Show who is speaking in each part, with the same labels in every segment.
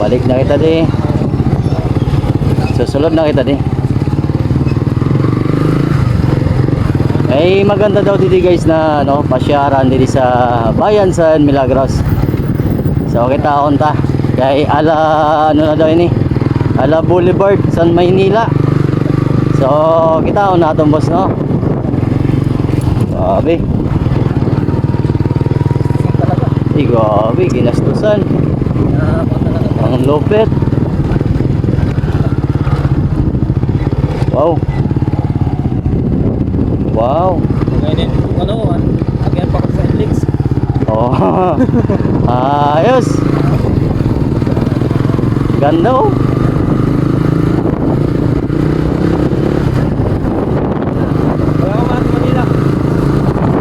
Speaker 1: Balik na kita di. Susunod na kita di. Ay maganda daw dito guys na no, pasyaran dito sa Bayan San Milagros. So kita unta kay ala ano na daw ini? Ala Boulevard San Maynila. So kita na atong boss no. Grabe. Ay, grabe, ginastusan. Ang lupit. Wow. Wow.
Speaker 2: Ngayon, ano, again pa ko sa Netflix.
Speaker 1: Oh. Ayos. Ganda oh.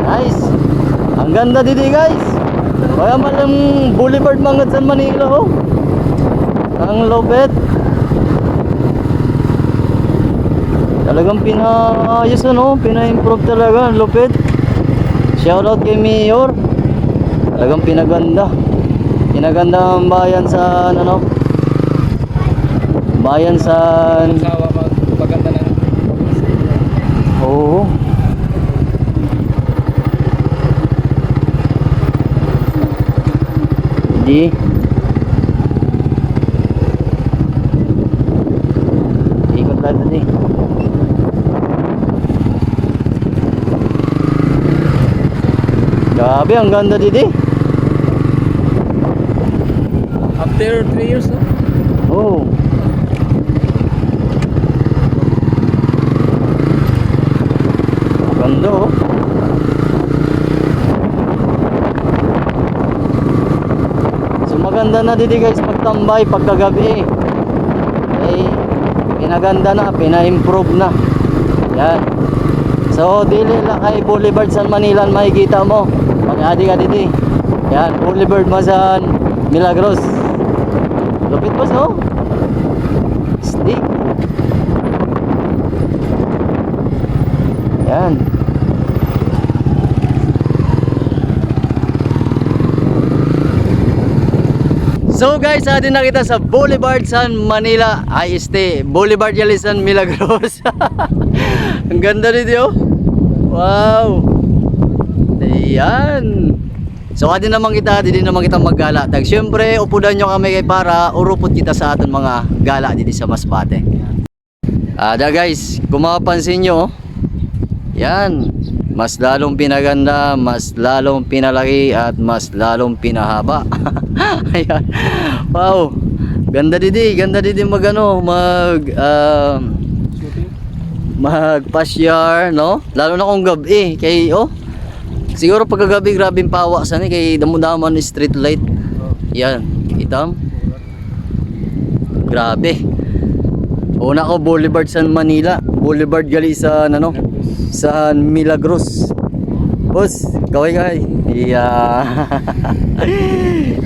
Speaker 1: Nice. Ang ganda dito guys. Kaya man ang Boulevard Mangad San Manila oh. Ang lupit. Talagang pinaayos ano, pina-improve talaga, ang lupit. Shoutout kay Mayor. Talagang pinaganda. Pinaganda ang bayan sa ano no? Bayan sa Oo. Hindi. Ikot lang doon eh. Grabe, ang ganda dito.
Speaker 2: After 3 years, no?
Speaker 1: Oo. Ganda oh. So maganda na dito guys magtambay pagkagabi. Eh, pinaganda na, pina-improve na. Yan. So dili lang kay Boulevard San Manila makikita mo. Pag-adi ka dito. Yan, Boulevard Masan Milagros. Lupit boss no? Stick. Yan. So guys, atin na kita sa Boulevard San Manila IST. Boulevard Yalisan Milagros. Ang ganda dito oh. Wow. Ayan. So adi naman kita, di din naman kita maggala. Tag syempre, upudan nyo kami kay para urupot kita sa aton mga gala dito sa Masbate. Ada guys, kung mapapansin nyo, yan, mas lalong pinaganda, mas lalong pinalaki at mas lalong pinahaba. Ayan. Wow. Ganda didi, ganda didi magano, mag um, magpasyar, no? Lalo na kung gabi, kay oh. Siguro pagkagabi grabe pawa sa ni kay damudaman street light. Yan, kita mo? Grabe. Una ko Boulevard San Manila, Boulevard gali sa ano, San Milagros. Boss, kaway kay. Yeah.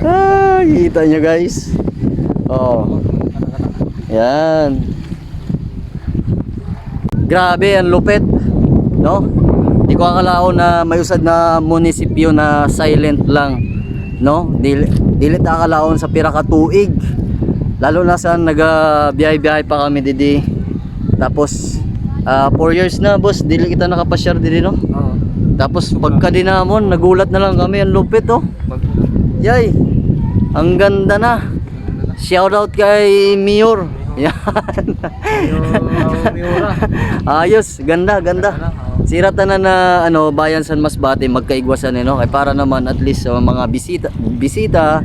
Speaker 1: ah, kita nyo guys. Oh. Yan. Grabe, ang lupit. No? Di ko akalaon na may usad na munisipyo na silent lang. No? Dili, dili akalaon sa pira ka tuig. Lalo na sa nagabiyahe-biyahe pa kami didi. Tapos 4 years na boss, dili kita nakapasyar didi no.
Speaker 2: Oo.
Speaker 1: Tapos pagka dinamon, nagulat na lang kami, ang lupit oh. Yay. Ang ganda na. Shout out kay Mayor. Yan. Ayos, ganda, ganda. Sirata na na ano bayan San Masbate magkaigwasan eh, no? Kay para naman at least sa mga bisita bisita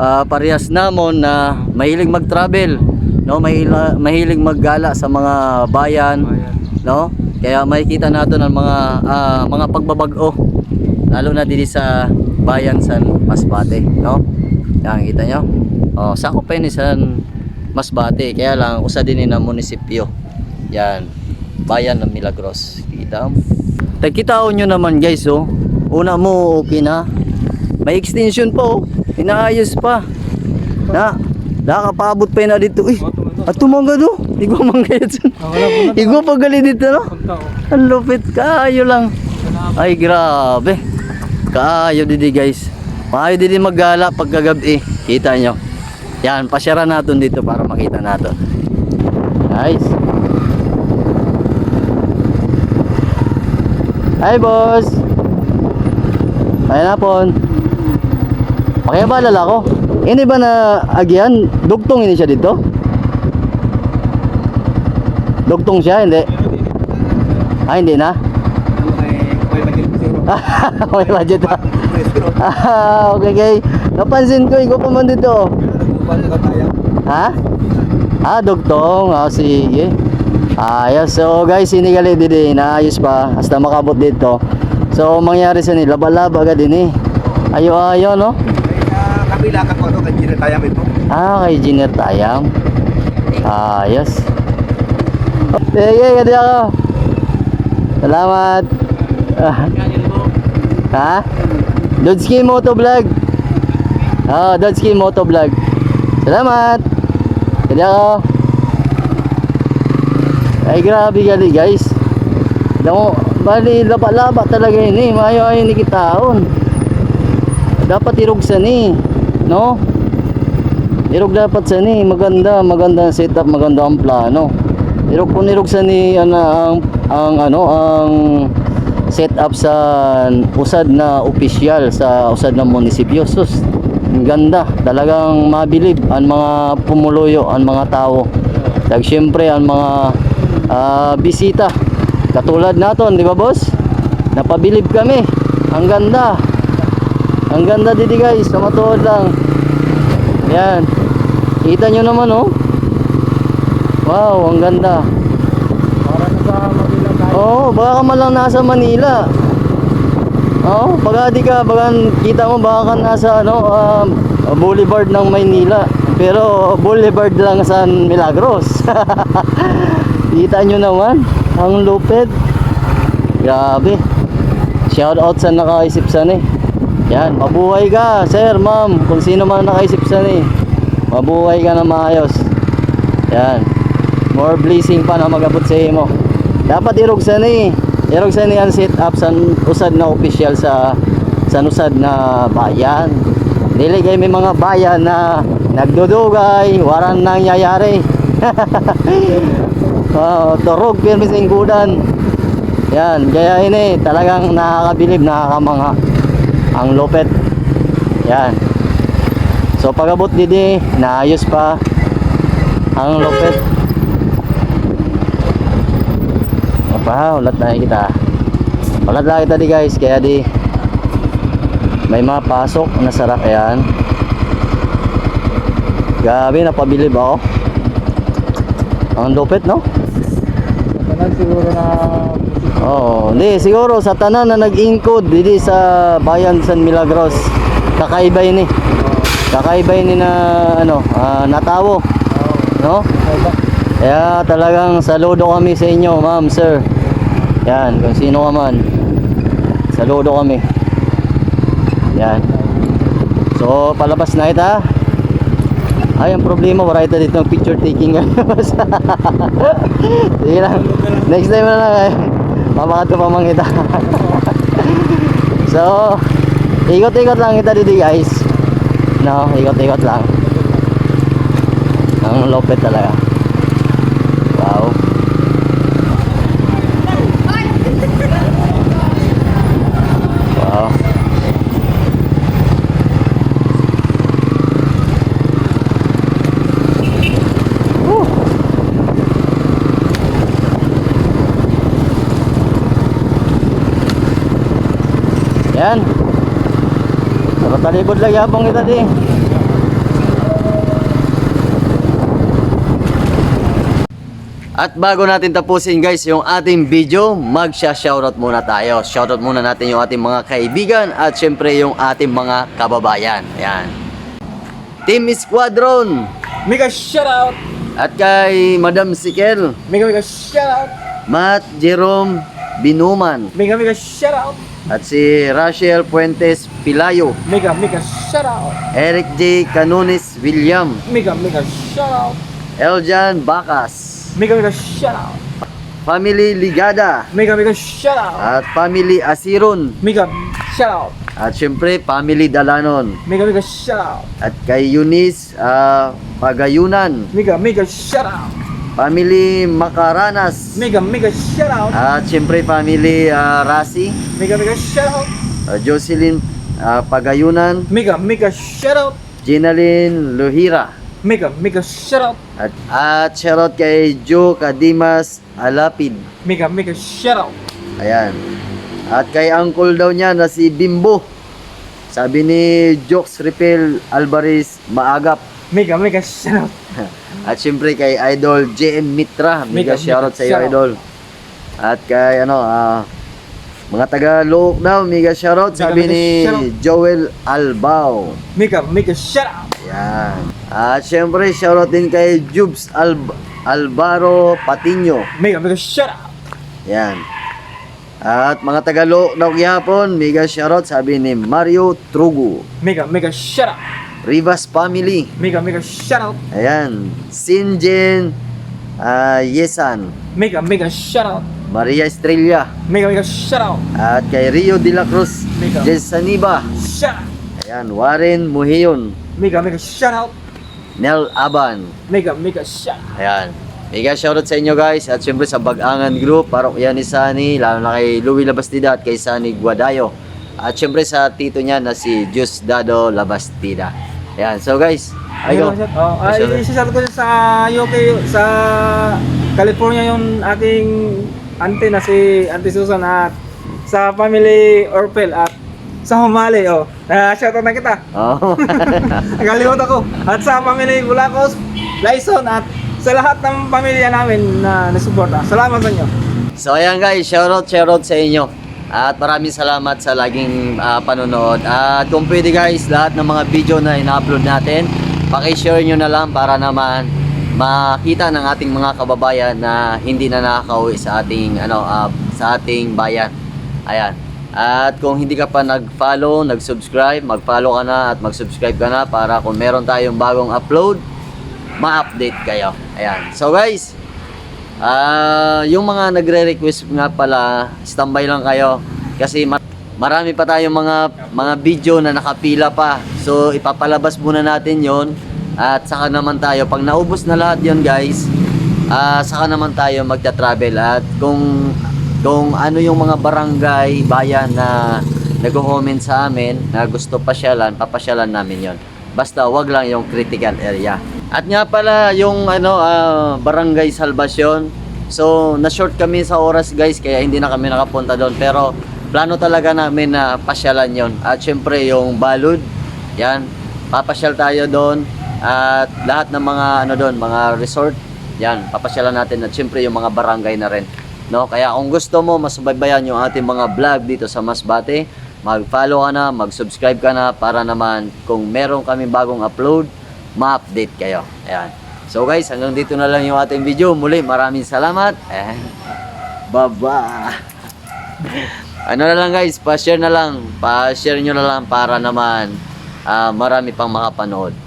Speaker 1: ah, parehas namon na mahilig mag-travel, no? Mahila, mahilig maggala sa mga bayan, no? Kaya makikita natin ang mga ah, mga pagbabago lalo na dito sa bayan San Masbate, no? Yan kita nyo. Oh, sakop ni San Masbate, kaya lang usa din na munisipyo. Yan, bayan ng Milagros. Kita. Tagkitaon nyo naman guys, oh. Una mo, okay na. May extension pa, oh. Inaayos pa. Na, nakapabot pa na dito. Uy, at tumangga do. Igo manggayat sun. Igo pagali dito, no? Ang lupit, kaayo lang. Ay, grabe. Kaayo didi guys. Maayo din maggala pagkagabi. Kita nyo. Yan, pasyara natin dito para makita natin. Nice. Hi, boss. Ay napon. Pakiabalala ko. Ini ba na agyan? Dugtong ini siya dito? Dugtong siya, hindi? Ah, hindi na? May budget. Ah, okay, okay. Napansin ko, ikaw pa man dito. Ha? Ah, dugtong. Ah, sige. Ayos. So, guys, sinigali din Naayos pa. Hasta makabot dito. So, mangyari sa nila. Laba-laba ka din eh. Ayo-ayo, no?
Speaker 3: Kabila ka po, no? Kanina tayo ito.
Speaker 1: Ah, kay Junior Tayam. Ayos. Sige, ganda ako. Salamat. Ah, ha? Dodski Moto Vlog. Ah, Dodski Moto Vlog. Salamat. Ganda ako. Ay, grabe gali guys. Alam mo, bali, laba-laba talaga yun eh. Mayo-ayo ni kitaon. Dapat irugsan eh. No? Irog dapat sa ni maganda, maganda setup, maganda ang plano. Irog kung irog sa ni ano ang ang ano ang setup sa usad na opisyal sa usad na munisipyo. Sus, ganda. Talagang mabilib ang mga pumuluyo, ang mga tao. Dag syempre ang mga ah, bisita. Katulad naton, di ba boss? Napabilib kami. Ang ganda. Ang ganda dito guys, sa matuod lang. Yan. Kita nyo naman oh. Wow, ang ganda.
Speaker 2: Para na sa Manila tayo.
Speaker 1: Oh, baka ka man lang nasa Manila. Oh, baka di ka, baka kita mo baka ka nasa ano, um, Boulevard ng Maynila. Pero Boulevard lang sa Milagros. kita nyo naman, ang lupit. Grabe. Shout out sa nakaisip sa ni. Yan, mabuhay ka, sir, ma'am, kung sino man nakaisip sa ni. Mabuhay ka na maayos. Yan. More blessing pa na magabot sa imo. Dapat irog sa ni. Irog sa ni ang set up sa usad na official sa sa usad na bayan. Dili kay may mga bayan na nagdudugay, waran nangyayari. oh, turog pirmi sa inggudan. Yan, kaya ini talagang nakakabilib, nakakamangha ang lupet. Yan. So pagabot didi, naayos pa ang lupet. Apa, ulat na kita. Ulat na kita di guys, kaya di may mga pasok na sarap yan. Gabi, napabilib ako. Ang lupet, no?
Speaker 2: Tanan siguro na
Speaker 1: Oo, hindi siguro sa tanan na nag-incode didi sa Bayan San Milagros. Kakaiba eh. Kakaiba eh na ano, ah, natawo, no? Kaya talagang saludo kami sa inyo, ma'am, sir. Yan, kung sino ka man. Saludo kami. Yan. So, palabas na ita. Ay, ang problema, wala ito dito ng picture taking. Sige lang. Next time na lang eh. Mamakat ko pa mang kita. so, ikot-ikot lang kita dito guys. No, ikot-ikot lang. Ang lopet talaga. Wow. Wow. Woo. Yan. Sarap talibod lang yapong kita di. At bago natin tapusin guys yung ating video, magsha-shoutout muna tayo. Shoutout muna natin yung ating mga kaibigan at syempre yung ating mga kababayan. Yan. Team Squadron
Speaker 2: Mega shout out.
Speaker 1: at kay Madam Sikel,
Speaker 2: Mega mega shout out.
Speaker 1: Matt Jerome Binuman
Speaker 2: Mega mega shout out.
Speaker 1: At si Rachel Puentes Pilayo,
Speaker 2: Mega mega shout out.
Speaker 1: Eric J. Canones William,
Speaker 2: Mega mega shout out.
Speaker 1: Eljan Bacas,
Speaker 2: Mega mega shout out.
Speaker 1: Family Ligada
Speaker 2: Mega mega shout out.
Speaker 1: at Family Asiron
Speaker 2: Mega shout out.
Speaker 1: At syempre, Family Dalanon.
Speaker 2: Mega mega shout out.
Speaker 1: At kay Eunice ah, Pagayunan.
Speaker 2: Mega mega shout out.
Speaker 1: Family Macaranas.
Speaker 2: Mega mega shout out.
Speaker 1: At syempre, Family ah, Rasi.
Speaker 2: Mega mega shout out.
Speaker 1: ah, Jocelyn ah, Pagayunan.
Speaker 2: Mega mega shout out.
Speaker 1: Ginalyn Luhira.
Speaker 2: Mega mega shout out.
Speaker 1: At, at shoutout kay Joe Kadimas Alapid.
Speaker 2: Mega mega shout out.
Speaker 1: Ayan. At kay uncle daw niya na si Bimbo. Sabi ni Jokes Repel Alvarez Maagap.
Speaker 2: Mega mega shout out.
Speaker 1: At syempre kay Idol JM Mitra. Mega
Speaker 2: Mega,
Speaker 1: shoutout sa iyo
Speaker 2: shoutout.
Speaker 1: Idol. At kay ano ah mga taga Look daw, mega shoutout sabi
Speaker 2: mega
Speaker 1: ni
Speaker 2: shoutout.
Speaker 1: Joel Albao.
Speaker 2: Mega mega shout out.
Speaker 1: Yan. At syempre shoutout din kay Jubes Alb Alvaro Patiño.
Speaker 2: Mega mega shout out.
Speaker 1: Yan. At mga Tagalo daw gihapon, mega shoutout sabi ni Mario Trugo.
Speaker 2: Mega mega shout out.
Speaker 1: Rivas Family.
Speaker 2: Mega mega shout out.
Speaker 1: Ayan. Sinjen ah, Yesan.
Speaker 2: Mega mega shout out.
Speaker 1: Maria Estrella.
Speaker 2: Mega mega shout out.
Speaker 1: At kay Rio de la Cruz.
Speaker 2: Mega.
Speaker 1: Jesaniba.
Speaker 2: Shout out.
Speaker 1: Ayan. Warren Muhiyon.
Speaker 2: Mega mega shout out.
Speaker 1: Nel Aban.
Speaker 2: Mega mega shout out.
Speaker 1: Ayan. Mega shoutout sa inyo guys at syempre sa Bagangan Group, parokya ni Sani, lalo na kay Louie Labastida at kay Sani Guadayo. At syempre sa tito niya na si Jus Dado Labastida. Ayan, so guys, ayun.
Speaker 2: Ayun, oh, ay,
Speaker 1: Shoutout.
Speaker 2: isasal ko sa UK, sa California yung aking auntie na si Auntie Susan at sa family Orpel at sa Humali, oh. Uh, shoutout na kita.
Speaker 1: Oh.
Speaker 2: Nagalimot ako. At sa family Bulacos, Lyson at sa lahat ng pamilya namin na nasuporta. Salamat sa inyo.
Speaker 1: so ayan guys, shoutout, shoutout sa inyo. At maraming salamat sa laging ah, panonood. At kung pwede guys, lahat ng mga video na ina-upload natin, paki-share nyo na lang para naman makita ng ating mga kababayan na hindi na nakakauwi sa ating ano ah, sa ating bayan. Ayan. At kung hindi ka pa nag-follow, nag-subscribe, mag-follow ka na at mag-subscribe ka na para kung meron tayong bagong upload, ma-update kayo. Ayan. So guys, Ah, yung mga nagre-request nga pala, standby lang kayo kasi ma- marami pa tayong mga mga video na nakapila pa. So ipapalabas muna natin 'yon at saka naman tayo pag naubos na lahat 'yon, guys. Ah, saka naman tayo magta-travel at kung kung ano yung mga barangay, bayan na nagko-comment sa amin na gusto pasyalan, papasyalan namin 'yon. Basta wag lang yung critical area. At nga pala yung ano ah, Barangay Salvacion. So na-short kami sa oras guys kaya hindi na kami nakapunta doon pero plano talaga namin na pasyalan 'yon. At syempre yung Balud, yan, papasyal tayo doon at lahat ng mga ano doon, mga resort, yan, papasyalan natin at syempre yung mga barangay na rin. No, kaya kung gusto mo masubaybayan yung ating mga vlog dito sa Masbate, mag-follow ka na, mag-subscribe ka na para naman kung meron kami bagong upload, ma-update kayo. Ayan. So guys, hanggang dito na lang yung ating video. Muli, maraming salamat. And baba. ano na lang guys, pa-share na lang. Pa-share nyo na lang para naman ah, marami pang makapanood.